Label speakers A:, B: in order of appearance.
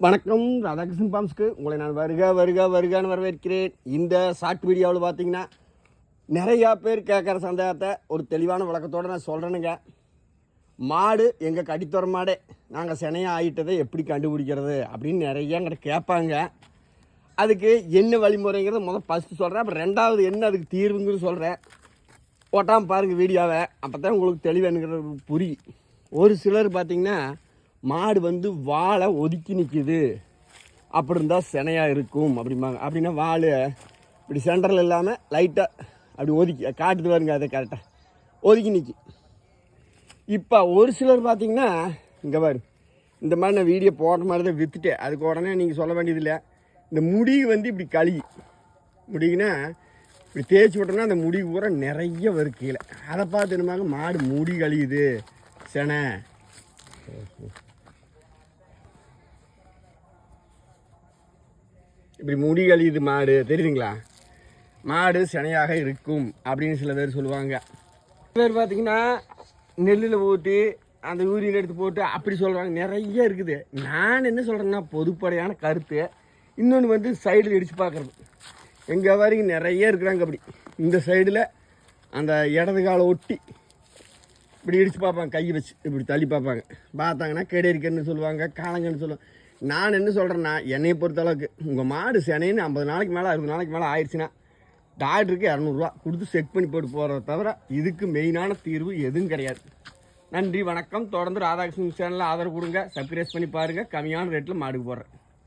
A: வணக்கம் ராதாகிருஷ்ணன் பாம்ஸ்க்கு உங்களை நான் வருக வருக வருகான்னு வரவேற்கிறேன். இந்த ஷார்ட் வீடியோவில் பார்த்தீங்கன்னா நிறையா பேர் கேட்குற சந்தேகத்தை ஒரு தெளிவான விளக்கத்தோடு நான் சொல்கிறேனுங்க மாடு எங்கள் கடித்தொர மாடே நாங்கள் சினையாக ஆகிட்டதை எப்படி கண்டுபிடிக்கிறது அப்படின்னு நிறைய எங்கிட்ட கேட்பாங்க. அதுக்கு என்ன வழிமுறைங்கிறத முதல் ஃபஸ்ட்டு சொல்கிறேன் அப்புறம் ரெண்டாவது என்ன அதுக்கு தீர்வுங்கிறது சொல்கிறேன் போட்டாமல் பாருங்கள் வீடியோவை அப்போ தான் உங்களுக்கு தெளிவுங்கிறது புரியும் ஒரு சிலர் பார்த்திங்கன்னா மாடு வந்து வாழை ஒதுக்கி நிற்கிது அப்படி இருந்தால் சினையாக இருக்கும் அப்படிம்பாங்க. அப்படின்னா வாழை இப்படி சென்டரில் இல்லாமல் லைட்டாக அப்படி ஒதுக்கி காட்டுது பாருங்க அதை கரெக்டாக ஒதுக்கி நிற்கி இப்போ ஒரு சிலர் பார்த்தீங்கன்னா இங்கே பாரு இந்த மாதிரி நான் வீடியோ போடுற மாதிரி தான் விற்றுட்டேன் அதுக்கு உடனே நீங்கள் சொல்ல வேண்டியதில்லை. இந்த முடி வந்து இப்படி கழுகி முடிங்கன்னா இப்படி தேய்ச்சி விட்டோம்னா அந்த முடி பூரா நிறைய வரும் கீழே. அதை பார்த்து என்னமாங்க மாடு முடி கழியுது செனை. இப்படி முடி கழியுது மாடு தெரியுதுங்களா? மாடு சினையாக இருக்கும் அப்படின்னு சில பேர் சொல்லுவாங்க. சில பேர் பார்த்தீங்கன்னா நெல்லில் ஊற்றி அந்த யூரியன் எடுத்து போட்டு அப்படி சொல்கிறாங்க நிறைய இருக்குது. நான் என்ன சொல்கிறேன்னா பொதுப்படையான கருத்து. இன்னொன்று வந்து சைடில் இடித்து பார்க்குறது எங்கள் வரைக்கும் நிறைய இருக்கிறாங்க அப்படி. இந்த சைடில் அந்த இடது காலை ஒட்டி இப்படி இடித்து பார்ப்பாங்க. கையை வச்சு இப்படி தள்ளி பார்ப்பாங்க. பார்த்தாங்கன்னா கெடேரிக்கன்னு சொல்லுவாங்க காலங்கன்னு சொல்லுவாங்க. நான் என்ன சொல்கிறேன்னா என்னை பொறுத்தளவுக்கு உங்கள் மாடு செனைன்னு ஐம்பது நாளைக்கு மேலே அறுபது நாளைக்கு மேலே ஆயிடுச்சுன்னா டாக்டருக்கு இரநூறுவா கொடுத்து செக் பண்ணி போட்டு போகிறத தவிர இதுக்கு மெயினான தீர்வு எதுவும் கிடையாது. நன்றி வணக்கம். தொடர்ந்து ராதாகிருஷ்ணன் சேனலில் ஆதரவு கொடுங்க. சப்ஸ்கிரைப் பண்ணி பாருங்கள் கம்மியான ரேட்டில் மாடுக்கு போடுறேன்.